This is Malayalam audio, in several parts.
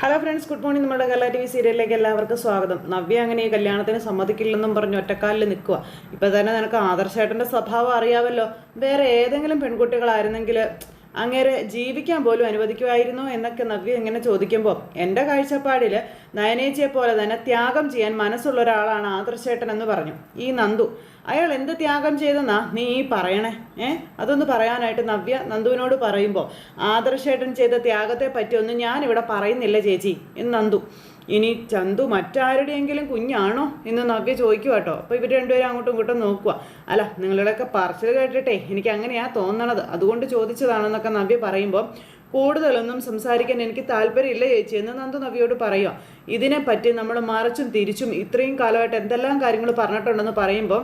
ഹലോ ഫ്രണ്ട്സ് ഗുഡ് മോർണിംഗ് നമ്മുടെ കല ടി വി സീരിയലിലേക്ക് എല്ലാവർക്കും സ്വാഗതം. നവ്യ അങ്ങനെ ഈ കല്യാണത്തിന് സമ്മതിക്കില്ലെന്നും പറഞ്ഞ് ഒറ്റക്കാലിൽ നിൽക്കുക ഇപ്പൊ തന്നെ നിനക്ക് ആദർശേട്ടന്റെ സ്വഭാവം അറിയാമല്ലോ വേറെ ഏതെങ്കിലും പെൺകുട്ടികളായിരുന്നെങ്കിൽ അങ്ങേരെ ജീവിക്കാൻ പോലും അനുവദിക്കുമായിരുന്നു എന്നൊക്കെ നവ്യ ഇങ്ങനെ ചോദിക്കുമ്പോൾ എന്റെ കാഴ്ചപ്പാടിൽ നയനേച്ചിയെ പോലെ തന്നെ ത്യാഗം ചെയ്യാൻ മനസ്സുള്ള ഒരാളാണ് ആദർശേട്ടൻ എന്ന് പറഞ്ഞു. ഈ നന്ദു അയാൾ എന്ത് ത്യാഗം ചെയ്തെന്നാ നീ ഈ പറയണേ? ഏ? അതൊന്ന് പറയാനായിട്ട് നവ്യ നന്ദുവിനോട് പറയുമ്പോൾ ആദർശേട്ടൻ ചെയ്ത ത്യാഗത്തെ പറ്റിയൊന്നും ഞാനിവിടെ പറയുന്നില്ല ചേച്ചി എന്ന് നന്ദു. ഇനി ചന്തു മറ്റാരുടെയെങ്കിലും കുഞ്ഞാണോ എന്ന് നോക്കി ചോദിക്കുക കേട്ടോ. അപ്പോൾ ഇവർ രണ്ടുപേരും അങ്ങോട്ടും ഇങ്ങോട്ടും നോക്കുക. അല്ല നിങ്ങളുടെയൊക്കെ പറച്ചിൽ കേട്ടിട്ടേ എനിക്ക് അങ്ങനെയാണ് തോന്നണത്. അതുകൊണ്ട് ചോദിച്ചതാണെന്നൊക്കെ നവ്യ പറയുമ്പോൾ കൂടുതലൊന്നും സംസാരിക്കാൻ എനിക്ക് താല്പര്യമില്ല ചേച്ചി എന്ന് നന്ദു നവ്യോട് പറയുക. ഇതിനെപ്പറ്റി നമ്മൾ മറിച്ചും തിരിച്ചും ഇത്രയും കാലമായിട്ട് എന്തെല്ലാം കാര്യങ്ങൾ പറഞ്ഞിട്ടുണ്ടെന്ന് പറയുമ്പോൾ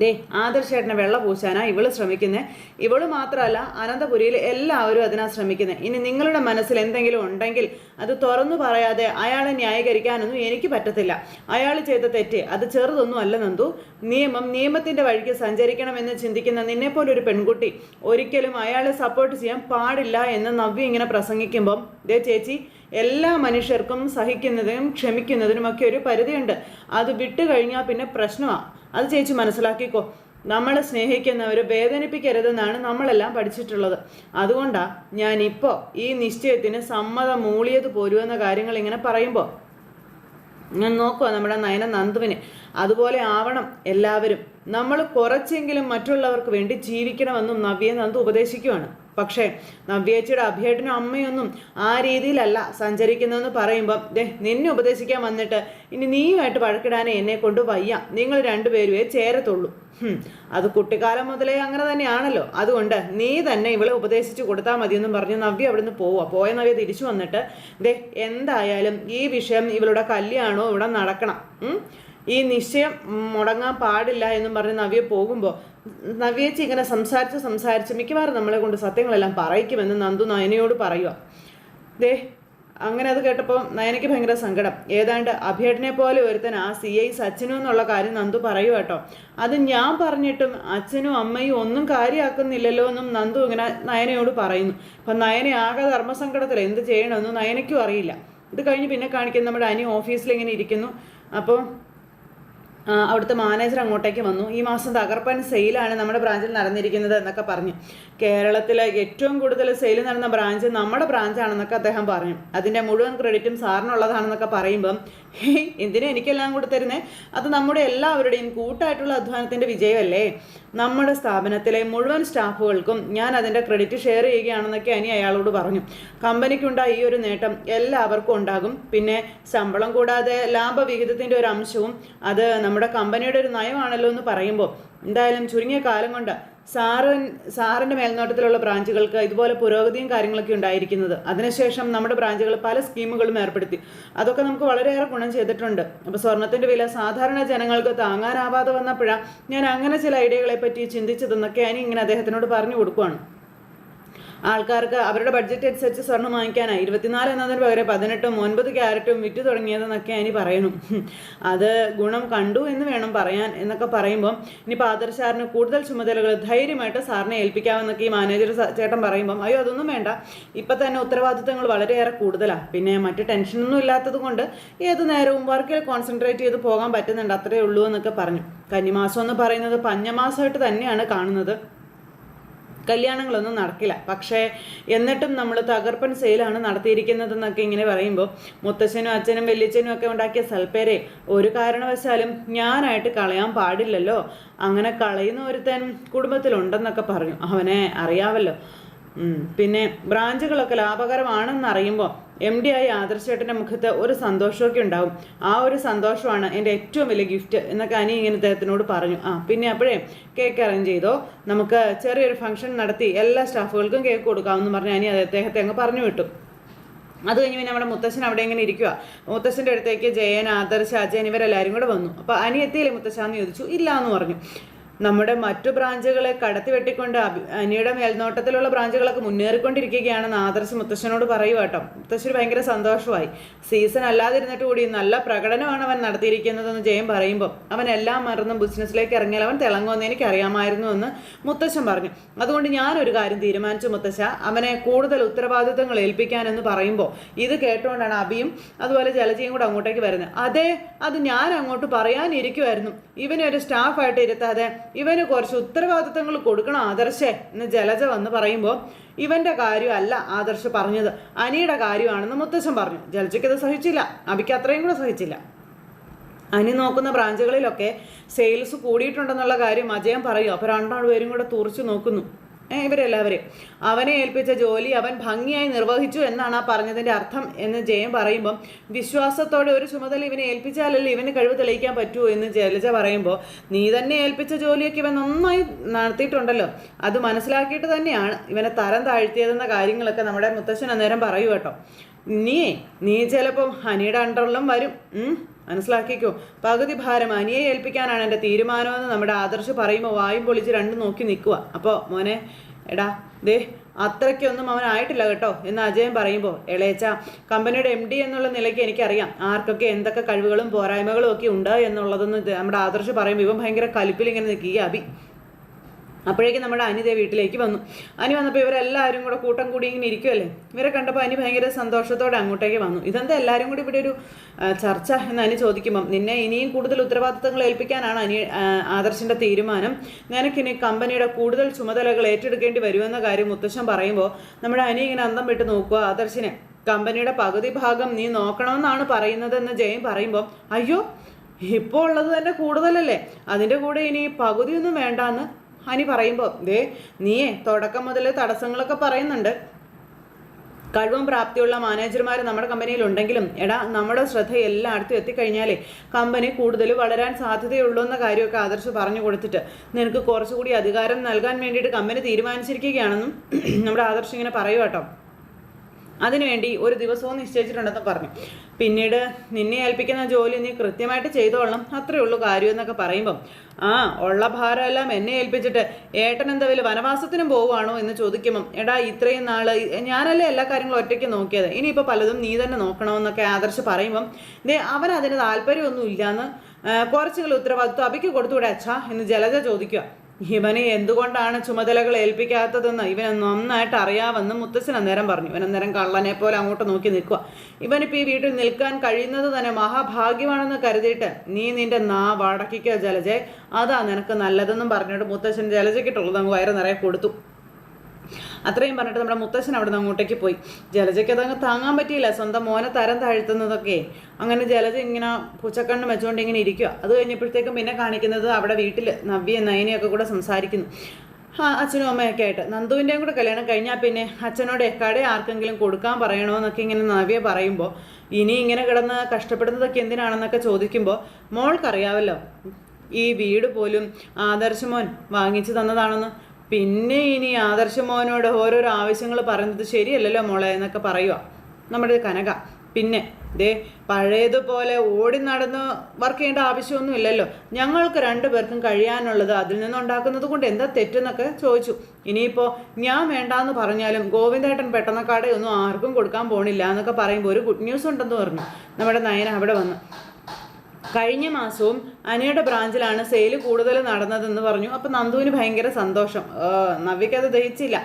ദേ ആദർശേട്ടനെ വെള്ള പൂശാനാ ഇവൾ ശ്രമിക്കുന്നത് ഇവൾ മാത്രമല്ല അനന്തപുരിയിൽ എല്ലാവരും അതിനാ ശ്രമിക്കുന്നത് ഇനി നിങ്ങളുടെ മനസ്സിൽ എന്തെങ്കിലും ഉണ്ടെങ്കിൽ അത് തുറന്നു പറയാതെ അയാളെ ന്യായീകരിക്കാനൊന്നും എനിക്ക് പറ്റത്തില്ല. അയാൾ ചെയ്ത തെറ്റ് അത് ചെറുതൊന്നും അല്ല നന്ദു. നിയമം നിയമത്തിന്റെ വഴിക്ക് സഞ്ചരിക്കണമെന്ന് ചിന്തിക്കുന്ന നിന്നെപ്പോലെ ഒരു പെൺകുട്ടി ഒരിക്കലും അയാളെ സപ്പോർട്ട് ചെയ്യാൻ പാടില്ല എന്ന് നവ്യ ഇങ്ങനെ പ്രസംഗിക്കുമ്പം ദേ ചേച്ചി എല്ലാ മനുഷ്യർക്കും സഹിക്കുന്നതിനും ക്ഷമിക്കുന്നതിനും ഒക്കെ ഒരു പരിധിയുണ്ട്. അത് വിട്ടു കഴിഞ്ഞാൽ പിന്നെ പ്രശ്നമാണ് അത് ചേച്ചി മനസ്സിലാക്കിക്കോ. നമ്മളെ സ്നേഹിക്കുന്നവർ വേദനിപ്പിക്കരുതെന്നാണ് നമ്മളെല്ലാം പഠിച്ചിട്ടുള്ളത്. അതുകൊണ്ടാണ് ഇപ്പോ ഈ നിശ്ചയത്തിന് സമ്മതം മൂളിയത് പോരുമെന്ന കാര്യങ്ങൾ ഇങ്ങനെ പറയുമ്പോൾ ഞാൻ നോക്കുക നമ്മുടെ നയന നന്ദുവിന്. അതുപോലെ ആവണം എല്ലാവരും. നമ്മൾ കുറച്ചെങ്കിലും മറ്റുള്ളവർക്ക് വേണ്ടി ജീവിക്കണമെന്നും നവ്യ നന്ദു ഉപദേശിക്കുവാണ്. പക്ഷേ നവ്യേച്ചിയുടെ അഭ്യേട്ടനും അമ്മയൊന്നും ആ രീതിയിലല്ല സഞ്ചരിക്കുന്നതെന്ന് പറയുമ്പോൾ ദേ നിന്നെ ഉപദേശിക്കാൻ വന്നിട്ട് ഇനി നീയുമായിട്ട് വഴക്കിടാനേ എന്നെ കൊണ്ട് വയ്യ. നിങ്ങൾ രണ്ടുപേരുമേ ചേരത്തുള്ളൂ. അത് കുട്ടിക്കാലം മുതലേ അങ്ങനെ തന്നെയാണല്ലോ. അതുകൊണ്ട് നീ തന്നെ ഇവളെ ഉപദേശിച്ചു കൊടുത്താൽ മതിയെന്നും പറഞ്ഞ് നവ്യ അവിടുന്ന് പോവുക പോയ നവ്യ തിരിച്ചു വന്നിട്ട് ദേ എന്തായാലും ഈ വിഷയം ഇവളുടെ കല്യാണോ ഇവിടെ നടക്കണം? ഈ നിശ്ചയം മുടങ്ങാൻ പാടില്ല എന്നും പറഞ്ഞ് നവ്യ പോകുമ്പോൾ നവ്യേച്ചി ഇങ്ങനെ സംസാരിച്ച് സംസാരിച്ച് മിക്കവാറും നമ്മളെ കൊണ്ട് സത്യങ്ങളെല്ലാം പറയിക്കുമെന്ന് നന്ദു നയനയോട് പറയുക ദേ അങ്ങനെ അത് കേട്ടപ്പോൾ നയനയ്ക്ക് ഭയങ്കര സങ്കടം. ഏതാണ്ട് അഭിയേട്ടനെ പോലെ ഒരുത്തൻ ആ സി ഐ സച്ചിനും എന്നുള്ള കാര്യം നന്ദു പറയൂ കേട്ടോ. അത് ഞാൻ പറഞ്ഞിട്ടും അച്ഛനും അമ്മയും ഒന്നും കാര്യമാക്കുന്നില്ലല്ലോ എന്നും നന്ദു ഇങ്ങനെ നയനയോട് പറയുന്നു. അപ്പം നയന ആകെ ധർമ്മസങ്കടത്തിൽ എന്ത് ചെയ്യണമെന്ന് നയനയ്ക്കും അറിയില്ല. ഇത് കഴിഞ്ഞ് പിന്നെ കാണിക്കുന്ന. നമ്മുടെ അനി ഓഫീസിൽ ഇങ്ങനെ ഇരിക്കുന്നു. അപ്പോൾ അവിടുത്തെ മാനേജർ അങ്ങോട്ടേക്ക് വന്നു. ഈ മാസം തകർപ്പൻ സെയിലാണ് നമ്മുടെ ബ്രാഞ്ചിൽ നടന്നിരിക്കുന്നത് എന്നൊക്കെ പറഞ്ഞു. കേരളത്തിലെ ഏറ്റവും കൂടുതൽ സെയിൽ നടന്ന ബ്രാഞ്ച് നമ്മുടെ ബ്രാഞ്ച് ആണെന്നൊക്കെ അദ്ദേഹം പറഞ്ഞു അതിന്റെ മുഴുവൻ ക്രെഡിറ്റും സാറിനുള്ളതാണെന്നൊക്കെ പറയുമ്പം എന്തിനാ എനിക്കെല്ലാം കൂടെ തരുന്നേ? അത് നമ്മുടെ എല്ലാവരുടെയും കൂട്ടായിട്ടുള്ള അധ്വാനത്തിന്റെ വിജയമല്ലേ? നമ്മുടെ സ്ഥാപനത്തിലെ മുഴുവൻ സ്റ്റാഫുകൾക്കും ഞാൻ അതിന്റെ ക്രെഡിറ്റ് ഷെയർ ചെയ്യുകയാണെന്നൊക്കെ അനി അയാളോട് പറഞ്ഞു. കമ്പനിക്കുണ്ടായ ഈ ഒരു നേട്ടം എല്ലാവർക്കും ഉണ്ടാകും. പിന്നെ ശമ്പളം കൂടാതെ ലാഭവിഹിതത്തിന്റെ ഒരു അംശവും അത് നമ്മുടെ കമ്പനിയുടെ ഒരു നയമാണല്ലോ എന്ന് പറയുമ്പോൾ എന്തായാലും ചുരുങ്ങിയ കാലം കൊണ്ട് സാറ് സാറിന്റെ മേൽനോട്ടത്തിലുള്ള ബ്രാഞ്ചുകൾക്ക് ഇതുപോലെ പുരോഗതിയും കാര്യങ്ങളൊക്കെ ഉണ്ടായിരിക്കുന്നത്. അതിനുശേഷം നമ്മുടെ ബ്രാഞ്ചുകൾ പല സ്കീമുകളും ഏർപ്പെടുത്തി. അതൊക്കെ നമുക്ക് വളരെയേറെ ഗുണം ചെയ്തിട്ടുണ്ട്. അപ്പോൾ സ്വർണത്തിന്റെ വില സാധാരണ ജനങ്ങൾക്ക് താങ്ങാനാവാതെ വന്നപ്പോഴാണ് ഞാൻ അങ്ങനെ ചില ഐഡിയകളെ പറ്റി ചിന്തിച്ചതെന്നൊക്കെ ഞാൻ ഇങ്ങനെ അദ്ദേഹത്തിനോട് പറഞ്ഞു കൊടുക്കുവാണ്. ആൾക്കാർക്ക് അവരുടെ ബഡ്ജറ്റ് അനുസരിച്ച് സ്വർണം വാങ്ങിക്കാനായി. ഇരുപത്തിനാല് എന്നതിന് പകരം പതിനെട്ടും ഒൻപത് ക്യാരറ്റും വിറ്റ് തുടങ്ങിയതെന്നൊക്കെ ഇനി പറയുന്നു അത് ഗുണം കണ്ടു എന്ന് വേണം പറയാൻ എന്നൊക്കെ പറയുമ്പം ഇനി പാദർശാറിന് കൂടുതൽ ചുമതലകൾ ധൈര്യമായിട്ട് സാറിനെ ഏൽപ്പിക്കാമെന്നൊക്കെ ഈ മാനേജർ ചേട്ടൻ പറയുമ്പം അയ്യോ അതൊന്നും വേണ്ട. ഇപ്പം തന്നെ ഉത്തരവാദിത്തങ്ങൾ വളരെയേറെ കൂടുതലാണ് പിന്നെ മറ്റ് ടെൻഷനൊന്നും ഇല്ലാത്തത് കൊണ്ട് ഏത് നേരവും വർക്കിൽ കോൺസെൻട്രേറ്റ് ചെയ്ത് പോകാൻ പറ്റുന്നുണ്ട് അത്രേ ഉള്ളൂ എന്നൊക്കെ പറഞ്ഞു. കന്നിമാസം എന്ന് പറയുന്നത് പഞ്ഞമാസമായിട്ട് തന്നെയാണ് കാണുന്നത്. കല്യാണങ്ങളൊന്നും നടക്കില്ല. പക്ഷേ എന്നിട്ടും നമ്മൾ തകർപ്പൻ സെയിലാണ് നടത്തിയിരിക്കുന്നതെന്നൊക്കെ ഇങ്ങനെ പറയുമ്പോൾ മുത്തശ്ശനും അച്ഛനും വല്യച്ഛനും ഒക്കെ ഉണ്ടാക്കിയ സൽപ്പേരെ ഒരു കാരണവശാലും ഞാനായിട്ട് കളയാൻ പാടില്ലല്ലോ. അങ്ങനെ കളയുന്ന ഒരുത്തൻ കുടുംബത്തിലുണ്ടെന്നൊക്കെ പറഞ്ഞു. അവനെ അറിയാവല്ലോ. പിന്നെ ബ്രാഞ്ചുകളൊക്കെ ലാഭകരമാണെന്ന് അറിയുമ്പോൾ എം ഡി ആയി ആദർശേട്ടന്റെ മുഖത്ത് ഒരു സന്തോഷമൊക്കെ ഉണ്ടാവും. ആ ഒരു സന്തോഷമാണ് എന്റെ ഏറ്റവും വലിയ ഗിഫ്റ്റ് എന്നൊക്കെ അനി ഇങ്ങനെ അദ്ദേഹത്തിനോട് പറഞ്ഞു. ആ പിന്നെ അപ്പോഴേ കേക്ക് അറേഞ്ച് ചെയ്തോ? നമുക്ക് ചെറിയൊരു ഫംഗ്ഷൻ നടത്തി എല്ലാ സ്റ്റാഫുകൾക്കും കേക്ക് കൊടുക്കാമെന്ന് പറഞ്ഞ് അനി അദ്ദേഹത്തെ അങ്ങ് പറഞ്ഞു വിട്ടു. അത് കഴിഞ്ഞ് പിന്നെ നമ്മുടെ മുത്തശ്ശൻ അവിടെ ഇങ്ങനെ ഇരിക്കുക മുത്തശ്ശന്റെ അടുത്തേക്ക് ജയൻ ആദർശ് അജയൻ ഇവരെല്ലാവരും കൂടെ വന്നു. അപ്പോൾ അനി എത്തിയില്ലേ മുത്തശ്ശാന്ന് ചോദിച്ചു. ഇല്ല എന്ന് പറഞ്ഞു. നമ്മുടെ മറ്റു ബ്രാഞ്ചുകളെ കടത്തി വെട്ടിക്കൊണ്ട് അനിയുടെ മേൽനോട്ടത്തിലുള്ള ബ്രാഞ്ചുകളൊക്കെ മുന്നേറിക്കൊണ്ടിരിക്കുകയാണെന്ന് ആദർശ് മുത്തശ്ശനോട് പറയുക കേട്ടോ. മുത്തശ്ശന് ഭയങ്കര സന്തോഷമായി. സീസൺ അല്ലാതിരുന്നിട്ട് കൂടി നല്ല പ്രകടനമാണ് അവൻ നടത്തിയിരിക്കുന്നതെന്ന് ജയം പറയുമ്പോൾ അവൻ എല്ലാം മറന്നും ബിസിനസ്സിലേക്ക് ഇറങ്ങിയാൽ അവൻ തിളങ്ങുമെന്ന് എനിക്ക് അറിയാമായിരുന്നു എന്ന് മുത്തശ്ശൻ പറഞ്ഞു. അതുകൊണ്ട് ഞാനൊരു കാര്യം തീരുമാനിച്ചു മുത്തശ്ശ. അവനെ കൂടുതൽ ഉത്തരവാദിത്തങ്ങൾ ഏൽപ്പിക്കാനെന്ന് പറയുമ്പോൾ ഇത് കേട്ടുകൊണ്ടാണ് അബിയും അതുപോലെ ജലജയും കൂടെ അങ്ങോട്ടേക്ക് വരുന്നത്. അതെ അത് ഞാൻ അങ്ങോട്ട് പറയാനിരിക്കുമായിരുന്നു ഇവനെ ഒരു സ്റ്റാഫായിട്ട് ഇരുത്താതെ ഇവന് കുറച്ച് ഉത്തരവാദിത്തങ്ങൾ കൊടുക്കണം ആദർശേ എന്ന് ജലജ വന്ന് പറയുമ്പോൾ ഇവന്റെ കാര്യമല്ല ആദർശ് പറഞ്ഞത്. അനിയുടെ കാര്യമാണെന്ന് മുത്തശ്ശൻ പറഞ്ഞു. ജലജയ്ക്ക് അത് സഹിച്ചില്ല. അബിക്ക് അത്രയും കൂടെ സഹിച്ചില്ല. അനി നോക്കുന്ന ബ്രാഞ്ചുകളിലൊക്കെ സെയിൽസ് കൂടിയിട്ടുണ്ടെന്നുള്ള കാര്യം അജയം പറയും. അപ്പോൾ രണ്ടാൾ പേരും കൂടെ തുറച്ചു നോക്കുന്നു. ഏ, ഇവരെല്ലാവരും അവനെ ഏൽപ്പിച്ച ജോലി അവൻ ഭംഗിയായി നിർവഹിച്ചു എന്നാണ് ആ പറഞ്ഞതിന്റെ അർത്ഥം എന്ന് ജയം പറയുമ്പം വിശ്വാസത്തോടെ ഒരു ചുമതല ഇവനെ ഏൽപ്പിച്ചാലല്ലേ ഇവന് കഴിവ് തെളിയിക്കാൻ പറ്റുമോ എന്ന് ജലജ പറയുമ്പോൾ നീ തന്നെ ഏൽപ്പിച്ച ജോലിയൊക്കെ ഇവൻ നന്നായി നടത്തിയിട്ടുണ്ടല്ലോ. അത് മനസ്സിലാക്കിയിട്ട് തന്നെയാണ് ഇവനെ തരം താഴ്ത്തിയതെന്ന കാര്യങ്ങളൊക്കെ നമ്മുടെ മുത്തശ്ശൻ അന്നേരം പറയൂ കേട്ടോ. നീ നീ ചിലപ്പം ഹനിയുടെ അണ്ടറിലും വരും. മനസ്സിലാക്കിക്കോ. പകുതി ഭാരം അനിയെ ഏൽപ്പിക്കാനാണ് എന്റെ തീരുമാനമെന്ന് നമ്മുടെ ആദർശ് പറയുമ്പോൾ വായും പൊളിച്ച് രണ്ടും നോക്കി നിൽക്കുക അപ്പോൾ മോനെ എടാ ദേ അത്രയ്ക്കൊന്നും അവനായിട്ടില്ല കേട്ടോ എന്ന് അജയൻ പറയുമ്പോൾ ഇളയച്ച കമ്പനിയുടെ എം ഡി എന്നുള്ള നിലയ്ക്ക് എനിക്കറിയാം. ആർക്കൊക്കെ എന്തൊക്കെ കഴിവുകളും പോരായ്മകളും ഒക്കെ ഉണ്ട് എന്നുള്ളതെന്ന് നമ്മുടെ ആദർശ് പറയുമ്പോൾ ഇവൻ ഭയങ്കര കലിപ്പിൽ ഇങ്ങനെ നിൽക്കുക അഭി അപ്പോഴേക്കും നമ്മുടെ അനിതേ വീട്ടിലേക്ക് വന്നു. അനി വന്നപ്പോൾ ഇവരെല്ലാവരും കൂടെ കൂട്ടം കൂടി ഇങ്ങനെ ഇരിക്കുമല്ലേ ഇവരെ കണ്ടപ്പോൾ അനി ഭയങ്കര സന്തോഷത്തോടെ അങ്ങോട്ടേക്ക് വന്നു. ഇതെന്താ എല്ലാവരും കൂടി ഇവിടെ ഒരു ചർച്ച എന്ന് അനി ചോദിക്കുമ്പം നിന്നെ ഇനിയും കൂടുതൽ ഉത്തരവാദിത്തങ്ങൾ ഏൽപ്പിക്കാനാണ് അനി ആദർശിന്റെ തീരുമാനം. നിനക്കിനി കമ്പനിയുടെ കൂടുതൽ ചുമതലകൾ ഏറ്റെടുക്കേണ്ടി വരുമെന്ന കാര്യം മുത്തശ്ശൻ പറയുമ്പോൾ നമ്മുടെ അനി ഇങ്ങനെ അന്തം വിട്ട് നോക്കുക. ആദർശിനെ കമ്പനിയുടെ പകുതി ഭാഗം നീ നോക്കണമെന്നാണ് പറയുന്നതെന്ന് ജയൻ പറയുമ്പോൾ അയ്യോ ഇപ്പോൾ ഉള്ളത് തന്നെ കൂടുതലല്ലേ? അതിന്റെ കൂടെ ഇനി പകുതിയൊന്നും വേണ്ടാന്ന് ഹനി പറയുമ്പോൾ ദേ നീയേ തുടക്കം മുതൽ തടസ്സങ്ങളൊക്കെ പറയുന്നുണ്ട്. കഴിവും പ്രാപ്തിയുള്ള മാനേജർമാർ നമ്മുടെ കമ്പനിയിൽ ഉണ്ടെങ്കിലും എടാ നമ്മുടെ ശ്രദ്ധ എല്ലായിടത്തും എത്തിക്കഴിഞ്ഞാലേ കമ്പനി കൂടുതൽ വളരാൻ സാധ്യതയുള്ളൂ എന്ന കാര്യമൊക്കെ ആദർശ് പറഞ്ഞു കൊടുത്തിട്ട് നിനക്ക് കുറച്ചുകൂടി അധികാരം നൽകാൻ വേണ്ടിയിട്ട് കമ്പനി തീരുമാനിച്ചിരിക്കുകയാണെന്നും നമ്മുടെ ആദർശ് ഇങ്ങനെ പറയുക കേട്ടോ അതിനുവേണ്ടി ഒരു ദിവസവും നിശ്ചയിച്ചിട്ടുണ്ടെന്ന് പറഞ്ഞു. പിന്നീട് നിന്നെ ഏൽപ്പിക്കുന്ന ജോലി നീ കൃത്യമായിട്ട് ചെയ്തോളണം അത്രേ ഉള്ളൂ കാര്യം എന്നൊക്കെ പറയുമ്പം ആ ഉള്ള ഭാരമെല്ലാം എന്നെ ഏൽപ്പിച്ചിട്ട് ഏട്ടൻ എന്താ വലിയ വനവാസത്തിനും പോവുകയാണോ എന്ന് ചോദിക്കുമ്പം എടാ ഇത്രയും നാൾ ഞാനല്ലേ എല്ലാ കാര്യങ്ങളും ഒറ്റയ്ക്ക് നോക്കിയത് ഇനിയിപ്പോൾ പലതും നീ തന്നെ നോക്കണമെന്നൊക്കെ ആദർശ് പറയുമ്പം ദേ അവൻ അതിന് താല്പര്യമൊന്നും ഇല്ലാന്ന് ആ, കുറച്ചെങ്കിലും ഉത്തരവാദിത്വം അബിക്ക് കൊടുത്തുകൂടെ അച്ഛാ എന്ന് ജലജ ചോദിക്കുക. ഇവനെ എന്തുകൊണ്ടാണ് ചുമതലകൾ ഏൽപ്പിക്കാത്തതെന്ന് ഇവനെ നന്നായിട്ട് അറിയാമെന്ന് മുത്തച്ഛൻ അന്നേരം പറഞ്ഞു. ഇവൻ അന്നേരം കള്ളനെ പോലെ അങ്ങോട്ട് നോക്കി നിൽക്കുക ഇവനിപ്പോൾ ഈ വീട്ടിൽ നിൽക്കാൻ കഴിയുന്നത് തന്നെ മഹാഭാഗ്യമാണെന്ന് കരുതിയിട്ട് നീ നിന്റെ നാ വടക്കിക്കുക ജലജെ അതാ നിനക്ക് നല്ലതെന്നും പറഞ്ഞിട്ട് മുത്തച്ഛൻ ജലജയ്ക്കിട്ടുള്ളത് അങ്ങ് വയറ് നിറയെ കൊടുത്തു. അത്രയും പറഞ്ഞിട്ട് നമ്മുടെ മുത്തശ്ശൻ അവിടെ അങ്ങോട്ടേക്ക് പോയി. ജലജയ്ക്ക് അതങ്ങ് താങ്ങാൻ പറ്റിയില്ല. സ്വന്തം മോനെ തരം താഴ്ത്തുന്നതൊക്കെ. അങ്ങനെ ജലജ ഇങ്ങനെ പൂച്ചക്കണ്ണ് വെച്ചുകൊണ്ട് ഇങ്ങനെ ഇരിക്കുക അത് കഴിഞ്ഞപ്പോഴത്തേക്കും പിന്നെ കാണിക്കുന്നത് അവിടെ വീട്ടിൽ നവ്യ നയനയൊക്കെ കൂടെ സംസാരിക്കുന്നു. ആ അച്ഛനും അമ്മയൊക്കെ ആയിട്ട്. നന്ദുവിന്റെയും കൂടെ കല്യാണം കഴിഞ്ഞാൽ പിന്നെ അച്ഛനോട് എക്കാടെ ആർക്കെങ്കിലും കൊടുക്കാൻ പറയണമെന്നൊക്കെ ഇങ്ങനെ നവ്യ പറയുമ്പോൾ ഇനി ഇങ്ങനെ കിടന്ന് കഷ്ടപ്പെടുന്നതൊക്കെ എന്തിനാണെന്നൊക്കെ ചോദിക്കുമ്പോൾ മോൾക്കറിയാവല്ലോ. ഈ വീട് പോലും ആദർശമോൻ വാങ്ങിച്ചു തന്നതാണെന്ന് പിന്നെ ഇനി ആദർശ മോഹനോട് ഓരോരോ ആവശ്യങ്ങൾ പറയുന്നത് ശരിയല്ലല്ലോ മോളെ എന്നൊക്കെ പറയുക നമ്മുടെ കനക. പിന്നെ ദേ പഴയതുപോലെ ഓടി നടന്ന് വർക്ക് ചെയ്യേണ്ട ആവശ്യമൊന്നും ഇല്ലല്ലോ. ഞങ്ങൾക്ക് രണ്ടുപേർക്കും കഴിയാനുള്ളത് അതിൽ നിന്നുണ്ടാക്കുന്നത് കൊണ്ട് എന്താ തെറ്റെന്നൊക്കെ ചോദിച്ചു. ഇനിയിപ്പോൾ ഞാൻ വേണ്ടാന്ന് പറഞ്ഞാലും ഗോവിന്ദേട്ടൻ പെട്ടെന്ന് ഒന്നും ആർക്കും കൊടുക്കാൻ പോണില്ല എന്നൊക്കെ പറയുമ്പോൾ ഒരു ഗുഡ് ന്യൂസ് ഉണ്ടെന്ന് പറഞ്ഞു. നമ്മുടെ നയന അവിടെ വന്ന്. കഴിഞ്ഞ മാസവും അനയുടെ ബ്രാഞ്ചിലാണ് സെയിൽ കൂടുതൽ നടന്നതെന്ന് പറഞ്ഞു. അപ്പോൾ നന്ദുവിന് ഭയങ്കര സന്തോഷം. നവ്യക്ക് അത് ദഹിച്ചില്ല.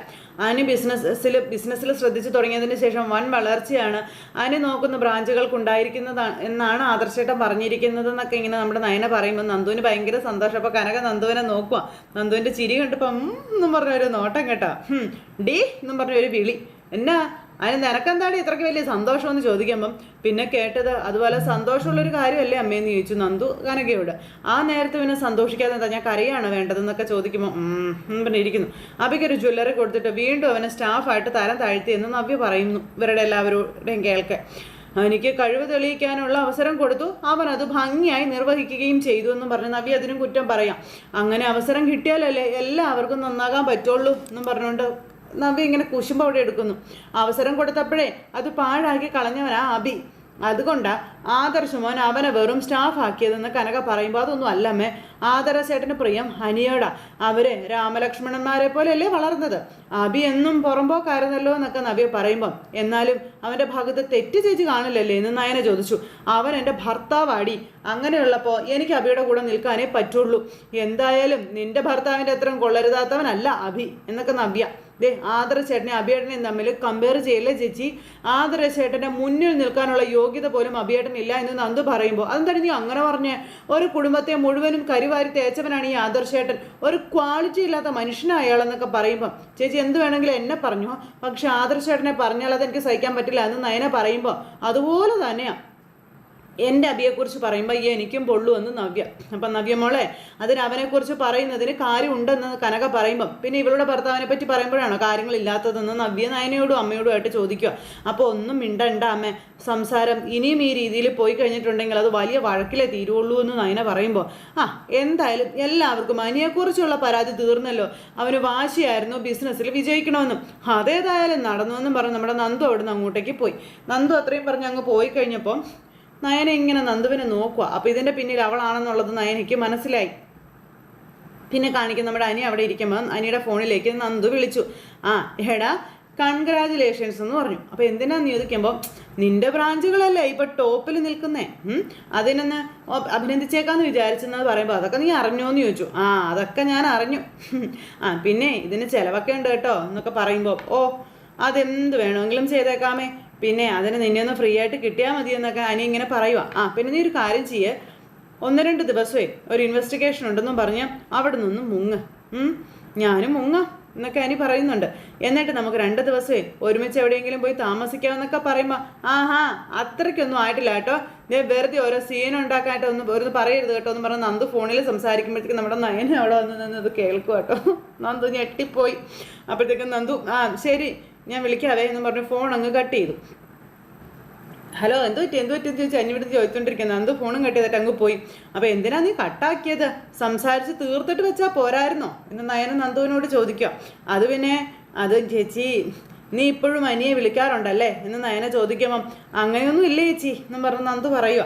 അനു ബിസിനസ്സിൽ ബിസിനസ്സിൽ ശ്രദ്ധിച്ചു തുടങ്ങിയതിന് ശേഷം വൻ വളർച്ചയാണ് അനു നോക്കുന്ന ബ്രാഞ്ചുകൾക്ക് ഉണ്ടായിരിക്കുന്നതാണ് എന്നാണ് ആദർശേട്ടൻ പറഞ്ഞിരിക്കുന്നതെന്നൊക്കെ ഇങ്ങനെ നമ്മുടെ നയന പറയുമ്പോൾ നന്ദുവിന് ഭയങ്കര സന്തോഷം. അപ്പോൾ കനക നന്ദുവിനെ നോക്കുക നന്ദുവിന്റെ ചിരി കണ്ടപ്പോൾ ഉം എന്നും പറഞ്ഞ ഒരു നോട്ടം കേട്ടോ. ഡി എന്നും പറഞ്ഞ ഒരു വിളി. എന്നാ അതിന് നിനക്കെന്താണ് ഇത്രയ്ക്ക് വലിയ സന്തോഷമെന്ന് ചോദിക്കുമ്പം പിന്നെ കേട്ടത് അതുപോലെ സന്തോഷമുള്ളൊരു കാര്യമല്ലേ അമ്മയെന്ന് ചോദിച്ചു. നന്ദു കനകയോട്. ആ നേരത്തെ പിന്നെ സന്തോഷിക്കാതെ എന്താ ഞാൻ കരയാണ് വേണ്ടതെന്നൊക്കെ ചോദിക്കുമ്പോൾ പിന്നെ ഇരിക്കുന്നു. അബിക്കൊരു ജ്വല്ലറി കൊടുത്തിട്ട് വീണ്ടും അവനെ സ്റ്റാഫായിട്ട് തരം താഴ്ത്തി എന്ന് നവ്യ പറയുന്നു. ഇവരുടെ എല്ലാവരുടെയും കേൾക്കെ. എനിക്ക് കഴിവ് തെളിയിക്കാനുള്ള അവസരം കൊടുത്തു. അവൻ അത് ഭംഗിയായി നിർവഹിക്കുകയും ചെയ്തു എന്നും പറഞ്ഞു നവ്യ അതിനും കുറ്റം പറയാം. അങ്ങനെ അവസരം കിട്ടിയാലല്ലേ എല്ലാവർക്കും നന്നാകാൻ പറ്റുള്ളൂ എന്നും പറഞ്ഞുകൊണ്ട് നവ്യ ഇങ്ങനെ കുശുമ്പ് അവിടെ എടുക്കുന്നു. അവസരം കൊടുത്തപ്പോഴേ അത് പാഴാക്കി കളഞ്ഞവനാ അബി. അതുകൊണ്ടാ ആദർശ് മോൻ അവനെ വെറും സ്റ്റാഫ് ആക്കിയതെന്ന് കനക പറയുമ്പോൾ അതൊന്നും അല്ലമ്മേ. ആദര ചേട്ടന് പ്രിയം ഹനിയോടാ. അവർ രാമലക്ഷ്മണന്മാരെ പോലെയല്ലേ വളർന്നത്. അബി എന്നും പുറമ്പോക്കായിരുന്നല്ലോ എന്നൊക്കെ നബിയ പറയുമ്പം. എന്നാലും അവന്റെ ഭാഗത്ത് തെറ്റ് ചേച്ചി കാണില്ലല്ലേ എന്ന് നയന ചോദിച്ചു. അവൻ എന്റെ ഭർത്താവാടി. അങ്ങനെയുള്ളപ്പോൾ എനിക്ക് അബിയുടെ കൂടെ നിൽക്കാനേ പറ്റുള്ളൂ. എന്തായാലും നിന്റെ ഭർത്താവിന്റെ അത്രയും കൊള്ളരുതാത്തവനല്ല അബി എന്നൊക്കെ നവ്യ ദേ ആദര ചേട്ടനെ അഭിയേട്ടനെയും തമ്മിൽ കമ്പയർ ചെയ്യല്ലേ ചേച്ചി? ആദര ചേട്ടന്റെ മുന്നിൽ നിൽക്കാനുള്ള യോഗ്യത പോലും അഭിയേട്ടനില്ല എന്ന് നന്ദു പറയുമ്പോൾ അതെന്താണ് നീ അങ്ങനെ പറഞ്ഞേ? ഒരു കുടുംബത്തെ മുഴുവനും കരിവാരി തേച്ചവനാണ് ഈ ആദർശേട്ടൻ ഒരു ക്വാളിറ്റി ഇല്ലാത്ത മനുഷ്യനാണ് അയാളെന്നൊക്കെ പറയുമ്പോൾ ചേച്ചി എന്ത് വേണമെങ്കിലും എന്നെ പറഞ്ഞു. പക്ഷെ ആദർശേട്ടനെ പറഞ്ഞാൽ അത് എനിക്ക് സഹിക്കാൻ പറ്റില്ല എന്ന് നയനെ പറയുമ്പോൾ അതുപോലെ തന്നെയാണ് എന്റെ അബിയെക്കുറിച്ച് പറയുമ്പോൾ എനിക്കും പൊള്ളു എന്ന് നവ്യ. അപ്പം നവ്യ മോളെ അതിന് അവനെക്കുറിച്ച് പറയുന്നതിന് കാര്യമുണ്ടെന്ന് കനക പറയുമ്പം പിന്നെ ഇവളുടെ ഭർത്താവിനെ പറ്റി പറയുമ്പോഴാണോ കാര്യങ്ങളില്ലാത്തതെന്ന് നവ്യ നയനയോടും അമ്മയോടും ആയിട്ട് ചോദിക്കുക. അപ്പോൾ ഒന്നും മിണ്ടണ്ട അമ്മ. സംസാരം ഇനിയും ഈ രീതിയിൽ പോയി കഴിഞ്ഞിട്ടുണ്ടെങ്കിൽ അത് വലിയ വഴക്കിലേ തീരുള്ളൂ എന്ന് നയന പറയുമ്പോൾ ആ എന്തായാലും എല്ലാവർക്കും അനിയെക്കുറിച്ചുള്ള പരാതി തീർന്നല്ലോ. അവന് വാശിയായിരുന്നു ബിസിനസ്സിൽ വിജയിക്കണമെന്നും. അതേതായാലും നടന്നു എന്നും പറഞ്ഞ് നമ്മുടെ നന്ദു അവിടുന്ന് അങ്ങോട്ടേക്ക് പോയി. നന്ദു അത്രയും പറഞ്ഞ് അങ്ങ് പോയി കഴിഞ്ഞപ്പോൾ നയന ഇങ്ങനെ നന്ദുവിനെ നോക്കുക. അപ്പോൾ ഇതിന്റെ പിന്നിൽ അവളാണെന്നുള്ളത് നയനയ്ക്ക് മനസ്സിലായി. പിന്നെ കാണിക്കുന്ന നമ്മുടെ അനി അവിടെ ഇരിക്കുമ്പോൾ അനിയുടെ ഫോണിലേക്ക് നന്ദു വിളിച്ചു. ആ എടാ കൺഗ്രാജുലേഷൻസ് എന്ന് പറഞ്ഞു. അപ്പോൾ എന്തിനാന്ന് ചോദിക്കുമ്പോൾ നിന്റെ ബ്രാഞ്ചുകളല്ലേ ഇപ്പോൾ ടോപ്പിൽ നിൽക്കുന്നേ? അതിനൊന്ന് അഭിനന്ദിച്ചേക്കാന്ന് വിചാരിച്ചെന്ന് പറയുമ്പോൾ അതൊക്കെ നീ അറിഞ്ഞോന്ന് ചോദിച്ചു. ആ അതൊക്കെ ഞാൻ അറിഞ്ഞു. ആ പിന്നെ ഇതിന് ചിലവൊക്കെ ഉണ്ട് കേട്ടോ എന്നൊക്കെ പറയുമ്പോൾ ഓ അതെന്ത് വേണമെങ്കിലും ചെയ്തേക്കാമേ. പിന്നെ അതിന് നിന്നെ ഒന്ന് ഫ്രീ ആയിട്ട് കിട്ടിയാൽ മതി എന്നൊക്കെ അനി ഇങ്ങനെ പറയുക ആ പിന്നെ നീ ഒരു കാര്യം ചെയ്യേ. ഒന്ന് രണ്ട് ദിവസമേ ഒരു ഇൻവെസ്റ്റിഗേഷൻ ഉണ്ടെന്നും പറഞ്ഞ് അവിടെ നിന്നും മുങ്ങ്. ഞാനും മുങ്ങ എന്നൊക്കെ അനി പറയുന്നുണ്ട്. എന്നിട്ട് നമുക്ക് രണ്ട് ദിവസമേ ഒരുമിച്ച് എവിടെയെങ്കിലും പോയി താമസിക്കാമെന്നൊക്കെ പറയുമ്പോൾ ആഹാ അത്രയ്ക്കൊന്നും ആയിട്ടില്ല കേട്ടോ. ഞാൻ വെറുതെ ഓരോ സീൻ ഉണ്ടാക്കാനായിട്ട് ഒന്ന് വെറുതെ പറയരുത് കേട്ടോ എന്ന് പറഞ്ഞ് നന്ദു ഫോണിൽ സംസാരിക്കുമ്പോഴത്തേക്കും നമ്മുടെ നയന അവിടെ വന്ന് നിന്ന് ഇത് കേൾക്കും കേട്ടോ. നന്ദു ഞെട്ടിപ്പോയി. അപ്പോഴത്തേക്കും നന്ദു ആ ശരി. ഞാൻ വിളിക്കാതെ എന്ന് പറഞ്ഞ് ഫോൺ അങ്ങ് കട്ട് ചെയ്തു. ഹലോ എന്ത് പറ്റി? എന്ത് പറ്റി? എന്ന് ചോദിച്ചാൽ അന്യവിടുന്ന് ചോദിച്ചുകൊണ്ടിരിക്കുന്നത് നന്ദു ഫോണും കട്ട് ചെയ്തിട്ട് അങ്ങ് പോയി. അപ്പോൾ എന്തിനാ നീ കട്ടാക്കിയത് സംസാരിച്ച് തീർത്തിട്ട് വെച്ചാൽ പോരായിരുന്നോ? എന്ന് നയന നന്ദുവിനോട് ചോദിക്കുക. അത് പിന്നെ അത് ചേച്ചി നീ ഇപ്പോഴും അനിയെ വിളിക്കാറുണ്ടല്ലേ? എന്ന് നയന ചോദിക്കുമ്പം അങ്ങനെയൊന്നും ഇല്ല ചേച്ചി? എന്നും പറഞ്ഞ് നന്ദു പറയുക.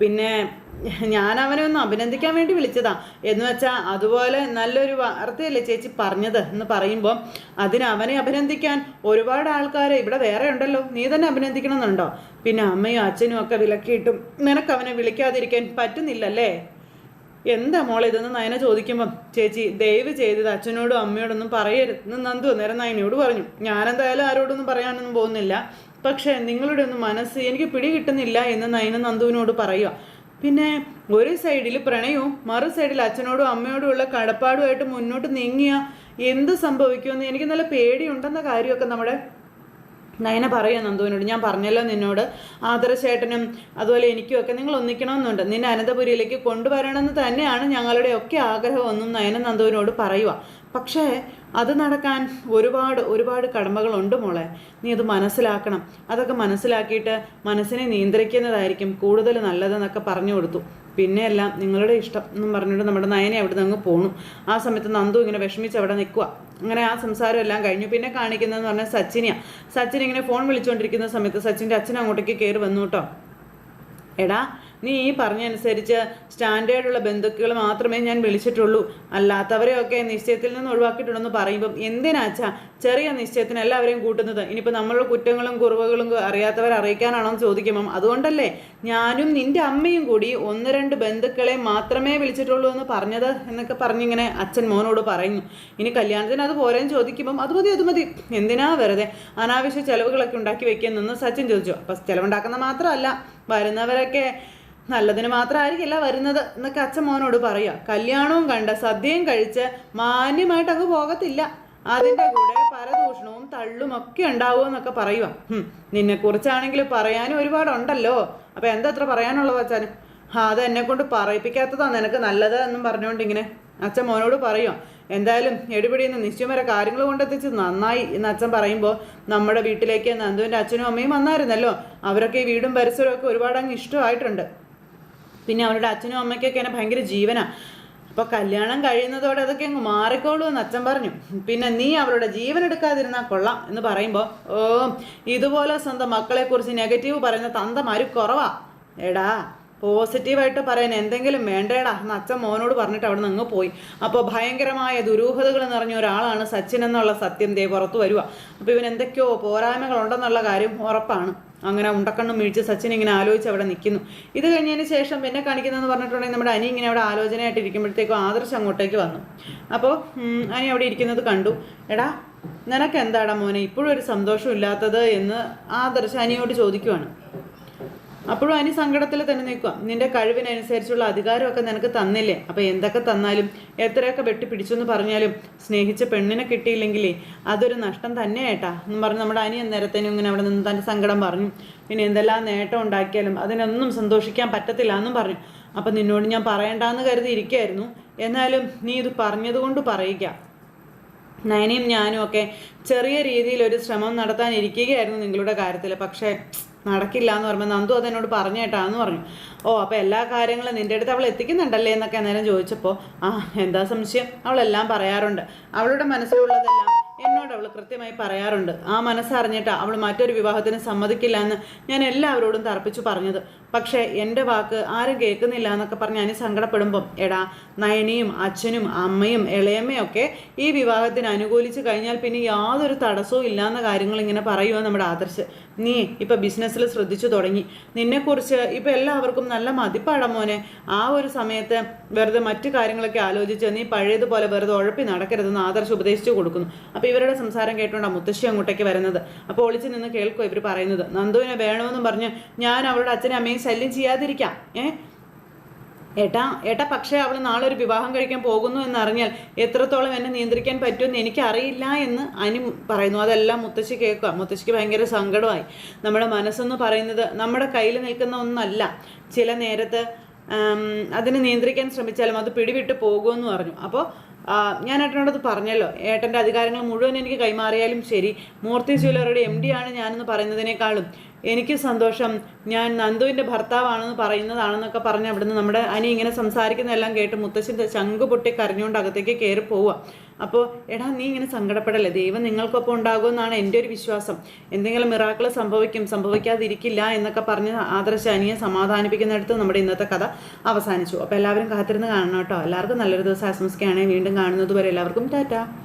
പിന്നെ ഞാൻ അവനെ ഒന്ന് അഭിനന്ദിക്കാൻ വേണ്ടി വിളിച്ചതാ. എന്ന് വെച്ചാൽ അതുപോലെ നല്ലൊരു വാർത്തയല്ലേ ചേച്ചി പറഞ്ഞത് എന്ന് പറയുമ്പോൾ അതിന് അവനെ അഭിനന്ദിക്കാൻ ഒരുപാട് ആൾക്കാരെ ഇവിടെ വേറെ ഉണ്ടല്ലോ. നീ തന്നെ അഭിനന്ദിക്കണമെന്നുണ്ടോ? പിന്നെ അമ്മയും അച്ഛനും ഒക്കെ വിലക്കിയിട്ടും നിനക്ക് അവനെ വിളിക്കാതിരിക്കാൻ പറ്റുന്നില്ലല്ലേ? എന്താ മോളെ ഇതെന്ന് നയന ചോദിക്കുമ്പം? ചേച്ചി ദയവ് ചെയ്തത് അച്ഛനോടും അമ്മയോടൊന്നും പറയരുത്ന്ന് നന്ദു നേരം നയനയോട് പറഞ്ഞു. ഞാനെന്തായാലും ആരോടൊന്നും പറയാനൊന്നും പോകുന്നില്ല. പക്ഷേ നിങ്ങളുടെ ഒന്നും മനസ്സ് എനിക്ക് പിടി കിട്ടുന്നില്ല എന്ന് നയന നന്ദുവിനോട് പറയുക. പിന്നെ ഒരു സൈഡിൽ പ്രണയവും മറു സൈഡിൽ അച്ഛനോടും അമ്മയോടും ഉള്ള കടപ്പാടുമായിട്ട് മുന്നോട്ട് നീങ്ങിയ എന്ത് സംഭവിക്കുമെന്ന് എനിക്ക് നല്ല പേടിയുണ്ടെന്ന കാര്യമൊക്കെ നമ്മുടെ നയന പറയാം നന്ദുവിനോട്. ഞാൻ പറഞ്ഞല്ലോ നിന്നോട്. ആദർശേട്ടനും അതുപോലെ എനിക്കും ഒക്കെ നിങ്ങൾ ഒന്നിക്കണമെന്നുണ്ട്. നിന്നെ അനന്തപുരിയിലേക്ക് കൊണ്ടുവരണമെന്ന് തന്നെയാണ് ഞങ്ങളുടെ ഒക്കെ ആഗ്രഹമൊന്നും നയന നന്ദുവിനോട് പറയുക. പക്ഷേ അത് നടക്കാൻ ഒരുപാട് ഒരുപാട് കടമകളുണ്ട് മോളെ. നീ അത് മനസ്സിലാക്കണം. അതൊക്കെ മനസ്സിലാക്കിയിട്ട് മനസ്സിനെ നിയന്ത്രിക്കുന്നതായിരിക്കും കൂടുതൽ നല്ലതെന്നൊക്കെ പറഞ്ഞു കൊടുത്തു. പിന്നെയെല്ലാം നിങ്ങളുടെ ഇഷ്ടം എന്നും പറഞ്ഞിട്ട് നമ്മുടെ നയനെ അവിടെ നിന്ന് അങ്ങ് പോണു. ആ സമയത്ത് നന്ദു ഇങ്ങനെ വിഷമിച്ച് അവിടെ നിൽക്കുക അങ്ങനെ ആ സംസാരം എല്ലാം കഴിഞ്ഞു. പിന്നെ കാണിക്കുന്നതെന്ന് പറഞ്ഞാൽ സച്ചിനെയാണ് സച്ചിൻ ഇങ്ങനെ ഫോൺ വിളിച്ചുകൊണ്ടിരിക്കുന്ന സമയത്ത് സച്ചിന്റെ അച്ഛൻ അങ്ങോട്ടേക്ക് കയറി വന്നു കേട്ടോ. എടാ നീ ഈ പറഞ്ഞനുസരിച്ച് സ്റ്റാൻഡേർഡുള്ള ബന്ധുക്കൾ മാത്രമേ ഞാൻ വിളിച്ചിട്ടുള്ളൂ. അല്ലാത്തവരെയൊക്കെ നിശ്ചയത്തിൽ നിന്ന് ഒഴിവാക്കിയിട്ടുണ്ടെന്ന് പറയുമ്പം എന്തിനാച്ചാ ചെറിയ നിശ്ചയത്തിന് എല്ലാവരെയും കൂട്ടുന്നത്? ഇനിയിപ്പോൾ നമ്മളുടെ കുറ്റങ്ങളും കുറവുകളും അറിയാത്തവരെ അറിയിക്കാനാണോ എന്ന് ചോദിക്കുമ്പം അതുകൊണ്ടല്ലേ ഞാനും നിന്റെ അമ്മയും കൂടി ഒന്ന് രണ്ട് ബന്ധുക്കളെ മാത്രമേ വിളിച്ചിട്ടുള്ളൂ എന്ന് പറഞ്ഞത് എന്നൊക്കെ പറഞ്ഞിങ്ങനെ അച്ഛൻ മോനോട് പറയുന്നു. ഇനി കല്യാണത്തിന് അത് പോരാൻ ചോദിക്കുമ്പം അത് മതി അത് മതി. എന്തിനാ വെറുതെ അനാവശ്യ ചെലവുകളൊക്കെ ഉണ്ടാക്കി വെക്കുന്നെന്ന് സച്ചിൻ ചോദിച്ചു. അപ്പം ചെലവുണ്ടാക്കുന്ന മാത്രമല്ല വരുന്നവരൊക്കെ നല്ലതിന് മാത്രമായിരിക്കില്ല വരുന്നത് എന്നൊക്കെ അച്ഛൻ മോനോട് പറയുക കല്യാണവും കണ്ട സദ്യയും കഴിച്ച് മാന്യമായിട്ട് അങ്ങ് പോകത്തില്ല. അതിന്റെ കൂടെ പരദൂഷണവും തള്ളും ഒക്കെ ഉണ്ടാവും എന്നൊക്കെ പറയുക നിന്നെ കുറിച്ചാണെങ്കിൽ പറയാനും ഒരുപാടുണ്ടല്ലോ. അപ്പം എന്താ അത്ര പറയാനുള്ളത് അച്ഛന്? അത് എന്നെ കൊണ്ട് പറയിപ്പിക്കാത്തതാ നിനക്ക് നല്ലത് എന്നും പറഞ്ഞുകൊണ്ട് ഇങ്ങനെ അച്ഛൻ മോനോട് പറയുക എന്തായാലും എടിപിടിന്ന് നിശ്ചയം വരെ കാര്യങ്ങൾ കൊണ്ടെത്തിച്ച് നന്നായി എന്ന് അച്ഛൻ പറയുമ്പോൾ നമ്മുടെ വീട്ടിലേക്ക് നന്ദുവിന്റെ അച്ഛനും അമ്മയും വന്നായിരുന്നല്ലോ. അവരൊക്കെ ഈ വീടും പരിസരവും ഒക്കെ ഒരുപാട് അങ്ങ് ഇഷ്ടമായിട്ടുണ്ട്. പിന്നെ അവരുടെ അച്ഛനും അമ്മയ്ക്കൊക്കെ എന്നെ ഭയങ്കര ജീവനാ. അപ്പോൾ കല്യാണം കഴിയുന്നതോടെ അതൊക്കെ അങ്ങ് മാറിക്കോളൂ എന്ന് അച്ഛൻ പറഞ്ഞു. പിന്നെ നീ അവരുടെ ജീവൻ എടുക്കാതിരുന്നാൽ കൊള്ളാം എന്ന് പറയുമ്പോൾ ഓ ഇതുപോലെ സ്വന്തം മക്കളെക്കുറിച്ച് നെഗറ്റീവ് പറയുന്ന തന്തമാര് കുറവാ. എടാ പോസിറ്റീവായിട്ട് പറയാൻ എന്തെങ്കിലും വേണ്ടേടാ എന്ന് അച്ഛൻ മോനോട് പറഞ്ഞിട്ട് അവിടെ നിന്ന് അങ്ങ് പോയി. അപ്പോൾ ഭയങ്കരമായ ദുരൂഹതകൾ നിറഞ്ഞ ഒരാളാണ് സച്ചിൻ എന്നുള്ള സത്യം ദേ പുറത്തു വരിക അപ്പോൾ ഇവൻ എന്തൊക്കെയോ പോരായ്മകളുണ്ടെന്നുള്ള കാര്യം ഉറപ്പാണ്. അങ്ങനെ ഉണ്ടക്കണ്ണും മേടിച്ച് സച്ചിൻ ഇങ്ങനെ ആലോചിച്ച് അവിടെ നിൽക്കുന്നു. ഇത് കഴിഞ്ഞതിന് ശേഷം പിന്നെ കാണിക്കുന്നതെന്ന് പറഞ്ഞിട്ടുണ്ടെങ്കിൽ നമ്മുടെ അനി ഇങ്ങനെ അവിടെ ആലോചനയായിട്ട് ഇരിക്കുമ്പോഴത്തേക്കും ആദർശ് അങ്ങോട്ടേക്ക് വന്നു. അപ്പോൾ അനി അവിടെ ഇരിക്കുന്നത് കണ്ടു. എടാ നിനക്ക് എന്താടാ മോനെ? ഇപ്പോഴും ഒരു സന്തോഷം ഇല്ലാത്തത് എന്ന് ആദർശ് അനിയോട് ചോദിക്കുവാണ്. അപ്പോഴും അതിന് സങ്കടത്തിൽ തന്നെ നിൽക്കുക നിന്റെ കഴിവിനനുസരിച്ചുള്ള അധികാരമൊക്കെ നിനക്ക് തന്നില്ലേ? അപ്പോൾ എന്തൊക്കെ തന്നാലും എത്രയൊക്കെ വെട്ടി പിടിച്ചെന്ന് പറഞ്ഞാലും സ്നേഹിച്ച പെണ്ണിനെ കിട്ടിയില്ലെങ്കിലേ അതൊരു നഷ്ടം തന്നെ ഏട്ടാ. എന്ന് പറഞ്ഞ് നമ്മുടെ അനി നേരത്തേനും ഇങ്ങനെ അവിടെ നിന്ന് തന്റെ സങ്കടം പറഞ്ഞു. പിന്നെ എന്തെല്ലാം നേട്ടം ഉണ്ടാക്കിയാലും അതിനൊന്നും സന്തോഷിക്കാൻ പറ്റത്തില്ല എന്നും പറഞ്ഞു. അപ്പം നിന്നോട് ഞാൻ പറയണ്ടെന്ന് കരുതി ഇരിക്കായിരുന്നു. എന്നാലും നീ ഇത് പറഞ്ഞതുകൊണ്ട് പറയുക. നയനയും ഞാനും ഒക്കെ ചെറിയ രീതിയിൽ ഒരു ശ്രമം നടത്താൻ ഇരിക്കുകയായിരുന്നു നിങ്ങളുടെ കാര്യത്തിൽ. പക്ഷേ നടക്കില്ല എന്ന് പറയുമ്പോൾ നന്ദു അതെന്നോട് പറഞ്ഞേട്ടാന്ന് പറഞ്ഞു. ഓ അപ്പോൾ എല്ലാ കാര്യങ്ങളും നിന്റെ അടുത്ത് അവൾ എത്തിക്കുന്നുണ്ടല്ലേ എന്നൊക്കെ അന്നേരം ചോദിച്ചപ്പോൾ ആ എന്താ സംശയം? അവളെല്ലാം പറയാറുണ്ട്. അവളുടെ മനസ്സിലുള്ളതെല്ലാം എന്നോട് അവൾ കൃത്യമായി പറയാറുണ്ട്. ആ മനസ്സറിഞ്ഞിട്ടാണ് അവൾ മറ്റൊരു വിവാഹത്തിന് സമ്മതിക്കില്ല എന്ന് ഞാൻ എല്ലാവരോടും തർപ്പിച്ചു പറഞ്ഞത്. പക്ഷേ എന്റെ വാക്ക് ആരും കേൾക്കുന്നില്ല എന്നൊക്കെ പറഞ്ഞ് ഞാൻ സങ്കടപ്പെടുമ്പം എടാ നയനിയും അച്ഛനും അമ്മയും ഇളയമ്മയൊക്കെ ഈ വിവാഹത്തിന് അനുകൂലിച്ച് കഴിഞ്ഞാൽ പിന്നെ യാതൊരു തടസ്സവും ഇല്ലാന്ന കാര്യങ്ങൾ ഇങ്ങനെ പറയുമോ നമ്മുടെ ആദർശ്. നീ ഇപ്പം ബിസിനസ്സിൽ ശ്രദ്ധിച്ചു തുടങ്ങി. നിന്നെക്കുറിച്ച് ഇപ്പം എല്ലാവർക്കും നല്ല മതിപ്പാടാ മോനെ. ആ ഒരു സമയത്ത് വെറുതെ മറ്റു കാര്യങ്ങളൊക്കെ ആലോചിച്ച് നീ പഴയതുപോലെ വെറുതെ ഉഴപ്പി നടക്കരുതെന്ന് ആദർശ് ഉപദേശിച്ചു കൊടുക്കുന്നു. അപ്പോൾ ഇവരുടെ സംസാരം കേട്ടുകൊണ്ടാണ് മുത്തശ്ശി അങ്ങോട്ടേക്ക് വരുന്നത്. അപ്പോൾ ഒളിച്ച് നിന്ന് കേൾക്കും ഇവർ പറയുന്നത്. നന്ദുവിനെ വേണമെന്നും പറഞ്ഞ് ഞാൻ അവരുടെ അച്ഛനെ അമ്മയും ശല്യം ചെയ്യാതിരിക്കാം ഏ? ഏട്ടാ ഏട്ടാ പക്ഷേ അവൾ നാളെ ഒരു വിവാഹം കഴിക്കാൻ പോകുന്നു എന്നറിഞ്ഞാൽ എത്രത്തോളം എന്നെ നിയന്ത്രിക്കാൻ പറ്റുമെന്ന് എനിക്കറിയില്ല എന്ന് അനി പറയുന്നു. അതെല്ലാം മുത്തശ്ശി കേൾക്കുക. മുത്തശ്ശിക്ക് ഭയങ്കര സങ്കടമായി. നമ്മുടെ മനസ്സെന്ന് പറയുന്നത് നമ്മുടെ കയ്യിൽ നിൽക്കുന്ന ഒന്നല്ല. ചില നേരത്ത് അതിനെ നിയന്ത്രിക്കാൻ ശ്രമിച്ചാലും അത് പിടിവിട്ട് പോകുമെന്ന് പറഞ്ഞു. അപ്പോൾ ഞാൻ ഏട്ടനോടത് പറഞ്ഞല്ലോ. ഏട്ടന്റെ അധികാരങ്ങൾ മുഴുവൻ എനിക്ക് കൈമാറിയാലും ശരി. മൂർത്തി ജ്വല്ലറിയുടെ എം ഡി ആണ് ഞാനെന്ന് പറയുന്നതിനേക്കാളും. എനിക്ക് സന്തോഷം. ഞാൻ നന്ദുവിന്റെ ഭർത്താവാണെന്ന് പറയുന്നതാണെന്നൊക്കെ പറഞ്ഞ് അവിടുന്ന് നമ്മുടെ അനി ഇങ്ങനെ സംസാരിക്കുന്നതെല്ലാം കേട്ട് മുത്തശ്ശന്റെ ശംഖ് പൊട്ടി കരഞ്ഞുകൊണ്ട് അകത്തേക്ക് കയറി പോവുക. അപ്പോൾ എടാ നീ ഇങ്ങനെ സങ്കടപ്പെടല്ലേ? ദൈവം നിങ്ങൾക്കൊപ്പം ഉണ്ടാകുമെന്നാണ് എന്റെ ഒരു വിശ്വാസം. എന്തെങ്കിലും മിറാക്കൾ സംഭവിക്കും സംഭവിക്കാതിരിക്കില്ല എന്നൊക്കെ പറഞ്ഞ് ആദർശ അനിയെ സമാധാനിപ്പിക്കുന്നിടത്ത് നമ്മുടെ ഇന്നത്തെ കഥ അവസാനിച്ചു. അപ്പോൾ എല്ലാവരും കാത്തിരുന്ന് കാണണം കേട്ടോ. എല്ലാവർക്കും നല്ലൊരു ദിവസം ആശംസിക്കുകയാണെങ്കിൽ വീണ്ടും കാണുന്നത് വരെ എല്ലാവർക്കും ടാറ്റ.